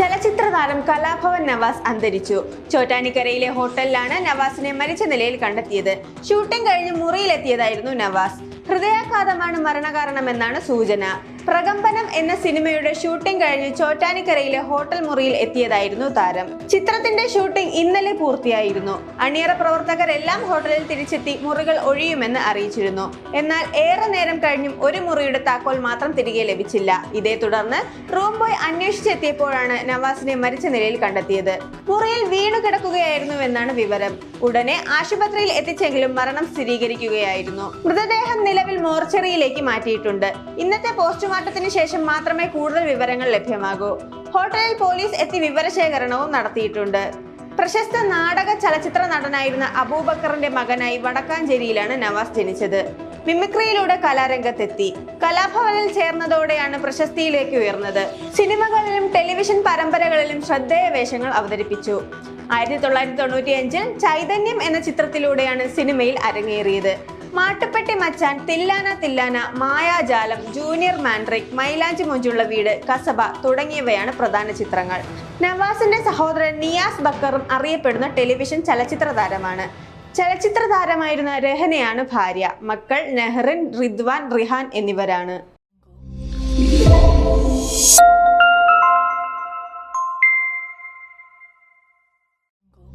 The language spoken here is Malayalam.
ചലച്ചിത്ര താരം കലാഭവൻ നവാസ് അന്തരിച്ചു. ചോറ്റാനിക്കരയിലെ ഹോട്ടലിലാണ് നവാസിനെ മരിച്ച നിലയിൽ കണ്ടെത്തിയത്. ഷൂട്ടിംഗ് കഴിഞ്ഞ് മുറിയിലെത്തിയതായിരുന്നു നവാസ്. ഹൃദയാഘാതമാണ് മരണകാരണമെന്നാണ് സൂചന. പ്രകമ്പനം എന്ന സിനിമയുടെ ഷൂട്ടിംഗ് കഴിഞ്ഞ് ചോറ്റാനിക്കരയിലെ ഹോട്ടൽ മുറിയിൽ എത്തിയതായിരുന്നു താരം. ചിത്രത്തിന്റെ ഷൂട്ടിംഗ് ഇന്നലെ പൂർത്തിയായിരുന്നു. അണിയറ പ്രവർത്തകരെല്ലാം ഹോട്ടലിൽ തിരിച്ചെത്തി മുറികൾ ഒഴിയുമെന്ന് അറിയിച്ചിരുന്നു. എന്നാൽ ഏറെ നേരം കഴിഞ്ഞും ഒരു മുറിയുടെ താക്കോൽ മാത്രം തിരികെ ലഭിച്ചില്ല. ഇതേ തുടർന്ന് റൂം ബോയ് അന്വേഷിച്ചെത്തിയപ്പോഴാണ് നവാസിനെ മരിച്ച നിലയിൽ കണ്ടെത്തിയത്. മുറിയിൽ വീണു കിടക്കുകയായിരുന്നുവെന്നാണ് വിവരം. ഉടനെ ആശുപത്രിയിൽ എത്തിച്ചെങ്കിലും മരണം സ്ഥിരീകരിക്കുകയായിരുന്നു. മൃതദേഹം നിലവിൽ മോർച്ചറിയിലേക്ക് മാറ്റിയിട്ടുണ്ട്. ഇന്നത്തെ പോസ്റ്റ്മോർട്ടത്തിന് ശേഷം മാത്രമേ കൂടുതൽ വിവരങ്ങൾ ലഭ്യമാകൂ. ഹോട്ടലിൽ പോലീസ് എത്തി വിവരശേഖരണവും നടത്തിയിട്ടുണ്ട്. പ്രശസ്ത നാടക ചലച്ചിത്ര നടനായിരുന്ന അബൂബക്കറിന്റെ മകനായി വടക്കാഞ്ചേരിയിലാണ് നവാസ് ജനിച്ചത്. മിമിക്രിയിലൂടെ കലാരംഗത്തെത്തി. കലാഭവനിൽ ചേർന്നതോടെയാണ് പ്രശസ്തിയിലേക്ക് ഉയർന്നത്. സിനിമകളിലും ടെലിവിഷൻ പരമ്പരകളിലും ശ്രദ്ധേയ വേഷങ്ങൾ അവതരിപ്പിച്ചു. ആയിരത്തി തൊള്ളായിരത്തി തൊണ്ണൂറ്റി അഞ്ചിൽ ചൈതന്യം എന്ന ചിത്രത്തിലൂടെയാണ് സിനിമയിൽ അരങ്ങേറിയത്. മാട്ടുപ്പെട്ടി മച്ചാൻ തില്ലാന തില്ലാന മായാജാലം ജൂനിയർ മാൻഡ്രിക് മൈലാഞ്ചി മൊഞ്ചുള്ള വീട് കസബ തുടങ്ങിയവയാണ് പ്രധാന ചിത്രങ്ങൾ. നവാസിന്റെ സഹോദരൻ നിയാസ് ബക്കറും അറിയപ്പെടുന്ന ടെലിവിഷൻ ചലച്ചിത്ര താരമാണ്. ചലച്ചിത്ര താരമായിരുന്ന രഹനയാണ് ഭാര്യ. മക്കൾ നെഹ്റിൻ റിദ്വാൻ റിഹാൻ എന്നിവരാണ്.